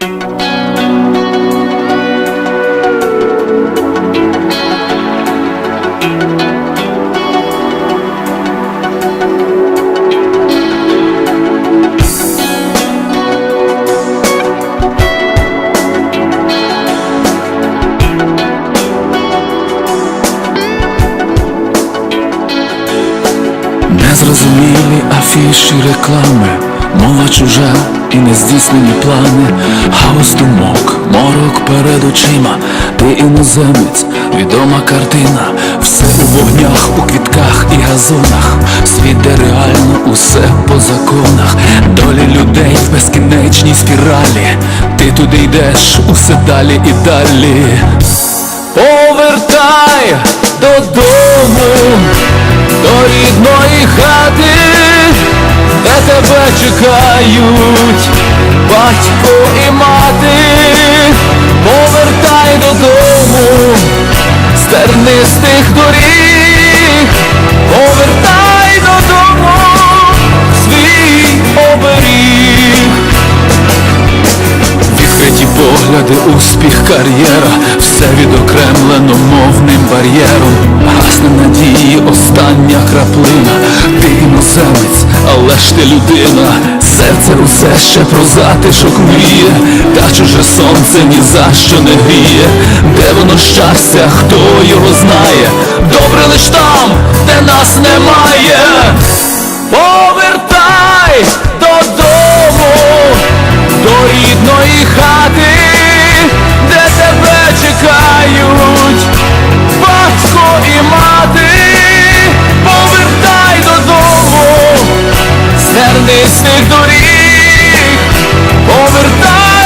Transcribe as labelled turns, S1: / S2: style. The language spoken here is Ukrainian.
S1: Незрозумілі афіші реклами, мова чужа і нездійснені плани, хаос думок, морок перед очима, ти іноземець, відома картина, все у вогнях, у квітках і газонах, світ, де реально усе по законах, долі людей в безкінечній спіралі, ти туди йдеш, усе далі і далі. Повертай чекають батько і мати, повертай додому з тернистих доріг, повертай додому свій оберіг. Відкриті погляди, успіх, кар'єра, все відокремлено мовним бар'єром, гасне надії, остання краплина, ж ти людина, серце усе ще про затишок мріє, та чуже сонце ні за що не гріє, де воно щастя, хто його знає, добре лиш там. низьких доріг повертає.